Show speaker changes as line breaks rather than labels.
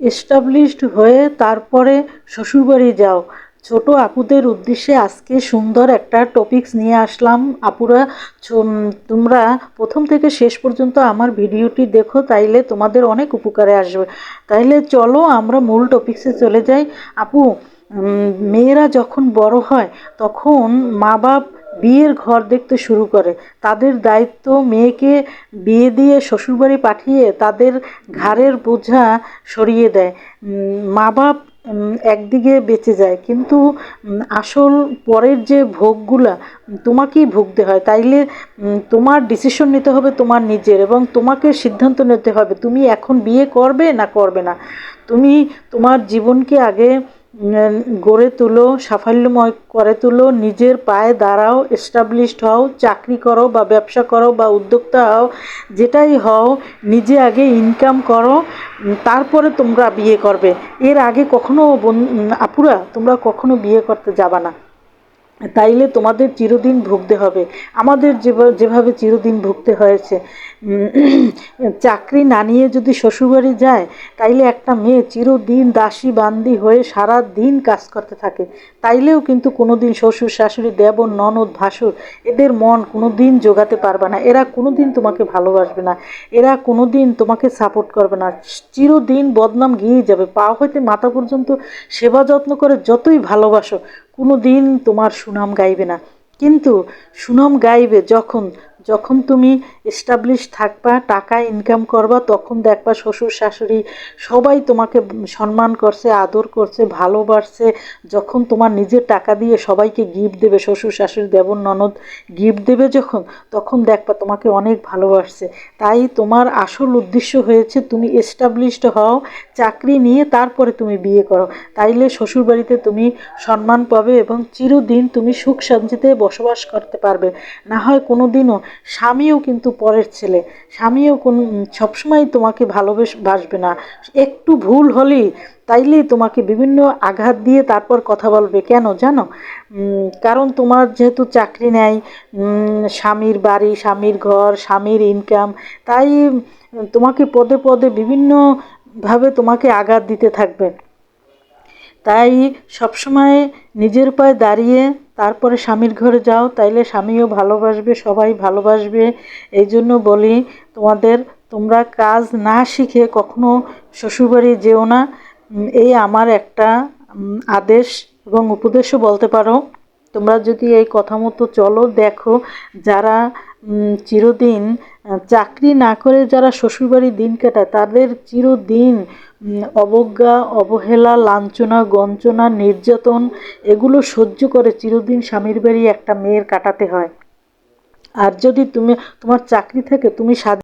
Established হয়ে তারপরে শ্বশুরবাড়ি যাও। ছোট আপুদের উদ্দেশ্যে আজকে সুন্দর একটা টপিকস নিয়ে আসলাম। আপুরা তোমরা প্রথম থেকে শেষ পর্যন্ত আমার ভিডিওটি দেখো, তাইলে তোমাদের অনেক উপকারে আসবে। তাইলে চলো আমরা মূল টপিকসে চলে যাই। আপু মেয়েরা যখন বড় হয়, তখন মা বাপ বিয়ের ঘর দেখতে শুরু করে। তাদের দায়িত্ব মেয়েকে বিয়ে দিয়ে শ্বশুরবাড়ি পাঠিয়ে তাদের ঘাড়ের বোঝা সরিয়ে দেয়। মা বাপ একদিকে বেঁচে যায়। কিন্তু আসল পরের যে ভোগগুলা তোমাকেই ভুগতে হয়। তাইলে তোমার ডিসিশন নিতে হবে তোমার নিজের এবং তোমাকে সিদ্ধান্ত নিতে হবে। তুমি এখন বিয়ে করবে না করবে না? তুমি তোমার জীবনকে আগে গড়ে তুলো, সাফল্যময় করে তুলো, নিজের পায়ে দাঁড়াও এস্টাবলিশড হও, চাকরি করো বা ব্যবসা করো বা উদ্যোক্তা হও, যেটাই হও, নিজে আগে ইনকাম করো তারপরে তোমরা বিয়ে করবে। এর আগে কখনো আপুরা, তোমরা কখনো বিয়ে করতে যাবা না। তাইলে তোমাদের চিরদিন ভুগতে হবে। আমাদের যেভাবে চিরদিন ভুগতে হয়েছে। চাকরি না নিয়ে যদি শ্বশুরবাড়ি যায়, তাইলে একটা মেয়ে চিরদিন দাসী বান্দি হয়ে সারা দিন কাজ করতে থাকে। তাইলেও কিন্তু কোনো দিন শ্বশুর, শাশুড়ি, দেবর, ননদ, ভাসুর, এদের মন কোনো দিন জোগাতে পারবে না। এরা কোনো দিন তোমাকে ভালোবাসবে না। এরা কোনো দিন তোমাকে সাপোর্ট করবে না। চিরদিন বদনাম গিয়েই যাবে। পা হইতে মাথা পর্যন্ত সেবা যত্ন করে যতই ভালোবাসো কোনো দিন তোমার সুনাম গাইবে না। কিন্তু সুনাম গাইবে যখন যখন তুমি এস্টাবলিশ থাকবা, টাকা ইনকাম করবা, তখন দেখবা শ্বশুর, শাশুড়ি সবাই তোমাকে সম্মান করছে, আদর করছে, ভালোবাসছে। যখন তোমার নিজের টাকা দিয়ে সবাইকে গিফট দেবে, শ্বশুর, শাশুড়ি, দেবর, ননদ গিফট দেবে যখন, তখন দেখবা তোমাকে অনেক ভালোবাসছে। তাই তোমার আসল উদ্দেশ্য হয়েছে তুমি এস্টাবলিশড হও, চাকরি নিয়ে তারপরে তুমি বিয়ে করো। তাইলে শ্বশুরবাড়িতে তুমি সম্মান পাবে এবং চিরদিন তুমি সুখ শান্তিতে বসবাস করতে পারবে। না হয় কোনো দিনও স্বামীও কিন্তু পরের ছেলে। স্বামীও কোন সবসময় তোমাকে ভালোবেস বাসবে না। একটু ভুল হলেই তাইলেই তোমাকে বিভিন্ন আঘাত দিয়ে তারপর কথা বলবে। কেন জানো? কারণ তোমার যেহেতু চাকরি উম, স্বামীর বাড়ি স্বামীর ঘর স্বামীর ইনকাম তাই তোমাকে পদে পদে বিভিন্নভাবে তোমাকে আঘাত দিতে থাকবে। তাই সবসময় নিজের পায়ে দাঁড়িয়ে তারপরে স্বামীর ঘরে যাও, তাইলে স্বামীও ভালোবাসবে, সবাই ভালোবাসবে। এই জন্য বলি, তোমাদের তোমরা কাজ না শিখে কখনো শ্বশুরবাড়ি যেও না। এই আমার একটা আদেশ এবং উপদেশও বলতে পারো। তোমরা যদি এই কথা মতো চলো, দেখো যারা চিরদিন চাকরি না করে যারা শ্বশুরবাড়ি দিন কাটায়, তাদের চিরদিন অবজ্ঞা, অবহেলা, লাঞ্ছনা, গঞ্চনা, নির্যাতন, এগুলো সহ্য করে চিরদিন স্বামীর বাড়ি একটা মেয়ের কাটাতে হয়। আর যদি তুমি, তোমার চাকরি থেকে, তুমি